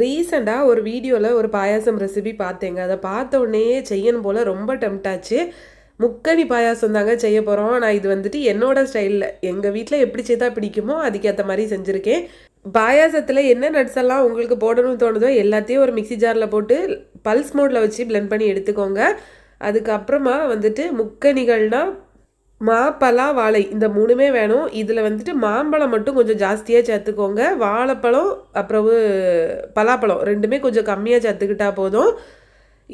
ரீசெண்டாக ஒரு வீடியோவில் ஒரு பாயாசம் ரெசிபி பார்த்தேங்க. அதை பார்த்த உடனே செய்யணும் போல் ரொம்ப டெம்ட் ஆச்சு. முக்கணி பாயாசம் தாங்க செய்ய போகிறோம் நான் இது வந்துட்டு என்னோட ஸ்டைலில் எங்கள் வீட்டில் எப்படி செய்தால் பிடிக்குமோ அதுக்கேற்ற மாதிரி செஞ்சுருக்கேன். பாயாசத்தில் என்ன நட்ஸ் எல்லாம் உங்களுக்கு போடணும்னு தோணுதோ எல்லாத்தையும் ஒரு மிக்ஸி ஜாரில் போட்டு பல்ஸ் மோடில் வச்சு பிளெண்ட் பண்ணி எடுத்துக்கோங்க. அதுக்கப்புறமா வந்துட்டு முக்கணிகள்னால் மாப்பலா வாழை இந்த மூணுமே வேணும். இதில் வந்துட்டு மாம்பழம் மட்டும் கொஞ்சம் ஜாஸ்தியாக சேர்த்துக்கோங்க. வாழைப்பழம் அப்புறம் பலாப்பழம் ரெண்டுமே கொஞ்சம் கம்மியாக சேர்த்துக்கிட்டா போதும்.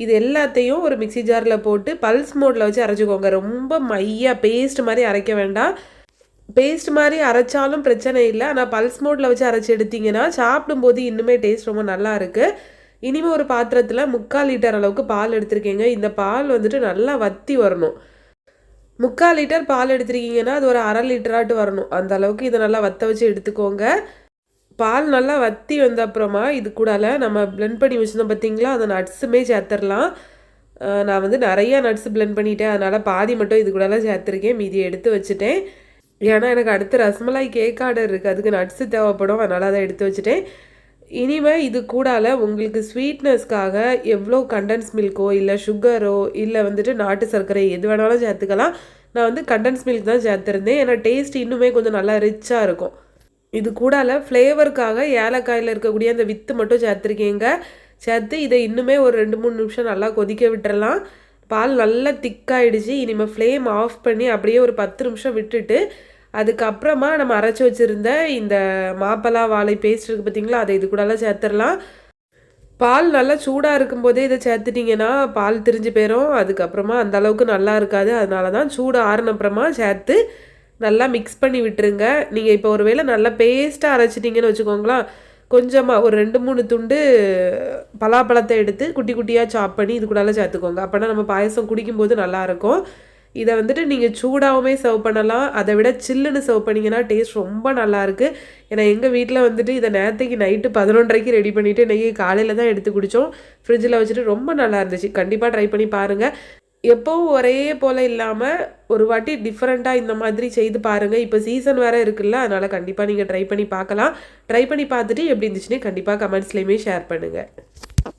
இது எல்லாத்தையும் ஒரு மிக்சி ஜாரில் போட்டு பல்ஸ் மோடில் வச்சு அரைச்சிக்கோங்க. ரொம்ப மையாக பேஸ்ட் மாதிரி அரைக்க வேண்டாம். பேஸ்ட் மாதிரி அரைச்சாலும் பிரச்சனை இல்லை. ஆனால் பல்ஸ் மோடில் வச்சு அரைச்சி எடுத்தீங்கன்னா சாப்பிடும்போது இன்னுமே டேஸ்ட் ரொம்ப நல்லா இருக்குது இனிமேல் ஒரு பாத்திரத்தில் முக்கால் லிட்டர் அளவுக்கு பால் எடுத்திருக்கீங்க. இந்த பால் வந்துட்டு நல்லா வத்தி வரணும். முக்கால் லிட்டர் பால் எடுத்துருக்கீங்கன்னா அது ஒரு அரை லிட்டராட்டு வரணும். அந்த அளவுக்கு இதை நல்லா வத்த வச்சு எடுத்துக்கோங்க. பால் நல்லா வத்தி வந்த அப்புறமா இது கூடால நம்ம பிளெண்ட் பண்ணி வச்சுருந்தோம் பார்த்தீங்களா அதை நட்ஸுமே சேர்த்துடலாம். நான் வந்து நிறையா நட்ஸ் பிளெண்ட் பண்ணிட்டேன். அதனால் பாதி மட்டும் இது கூடலாம் சேர்த்துருக்கேன். மீதியை எடுத்து வச்சுட்டேன். ஏன்னா எனக்கு அடுத்து ரசமலாய் கேக் ஆர்டர் இருக்குது அதுக்கு நட்ஸு தேவைப்படும். அதனால் அதை எடுத்து வச்சுட்டேன். இனிமே இது கூடால உங்களுக்கு ஸ்வீட்னஸ்க்காக எவ்வளோ கண்டன்ஸ் மில்க்கோ இல்லை சுகரோ இல்லை வந்துட்டு நாட்டு சர்க்கரை எது வேணாலும் சேர்த்துக்கலாம். நான் வந்து கண்டன்ஸ் மில்க் தான் சேர்த்துருந்தேன். ஏன்னா டேஸ்ட் இன்னுமே கொஞ்சம் நல்லா ரிச்சாக இருக்கும். இது கூடால ஃப்ளேவருக்காக ஏலக்காயில் இருக்கக்கூடிய அந்த வித்து மட்டும் சேர்த்துருக்கீங்க. சேர்த்து இதை இன்னுமே ஒரு ரெண்டு மூணு நிமிஷம் நல்லா கொதிக்க விட்டுறலாம். பால் நல்லா திக்காயிடுச்சு இனிமேல் ஃப்ளேம் ஆஃப் பண்ணி அப்படியே ஒரு பத்து நிமிஷம் விட்டுட்டு அதுக்கப்புறமா நம்ம அரைச்சி வச்சுருந்த இந்த மாப்பலா வாழை பேஸ்ட் இருக்குது பார்த்தீங்களா அதை இது கூடலாம் சேர்த்துடலாம். பால் நல்லா சூடாக இருக்கும்போதே இதை சேர்த்துட்டிங்கன்னா பால் திரிஞ்சு போயிடும் அதுக்கப்புறமா அந்த அளவுக்கு நல்லா இருக்காது. அதனால தான் சூடு ஆறுனப்புறமா சேர்த்து நல்லா மிக்ஸ் பண்ணி விட்டுருங்க. நீங்கள் இப்போ ஒரு வேளை நல்லா பேஸ்ட்டாக அரைச்சிட்டிங்கன்னு வச்சுக்கோங்களேன் கொஞ்சமாக ஒரு ரெண்டு மூணு துண்டு பலாப்பழத்தை எடுத்து குட்டி குட்டியாக சாப் பண்ணி இது கூடலாம் சேர்த்துக்கோங்க. அப்போனா நம்ம பாயசம் குடிக்கும்போது நல்லாயிருக்கும் இதை வந்துட்டு நீங்கள் சூடாகவுமே சர்வ் பண்ணலாம். அதை விட சில்லுன்னு சர்வ் பண்ணிங்கன்னா டேஸ்ட் ரொம்ப நல்லாயிருக்கு. ஏன்னா எங்கள் வீட்டில் வந்துட்டு இதை நேரத்துக்கு நைட்டு பதினொன்றரைக்கு ரெடி பண்ணிவிட்டு இன்றைக்கி காலையில் தான் எடுத்து குடித்தோம் ஃப்ரிட்ஜில் வச்சுட்டு ரொம்ப நல்லா இருந்துச்சு. கண்டிப்பாக ட்ரை பண்ணி பாருங்கள் எப்போவும் ஒரே போல் இல்லாமல் ஒரு வாட்டி டிஃப்ரெண்ட்டாக இந்த மாதிரி செய்து பாருங்கள் இப்போ சீசன் வேறு இருக்குல்ல அதனால் கண்டிப்பாக நீங்கள் ட்ரை பண்ணி பார்க்கலாம். ட்ரை பண்ணி பார்த்துட்டு எப்படி இருந்துச்சுன்னு கண்டிப்பாக கமெண்ட்ஸ்லேயுமே ஷேர் பண்ணுங்கள்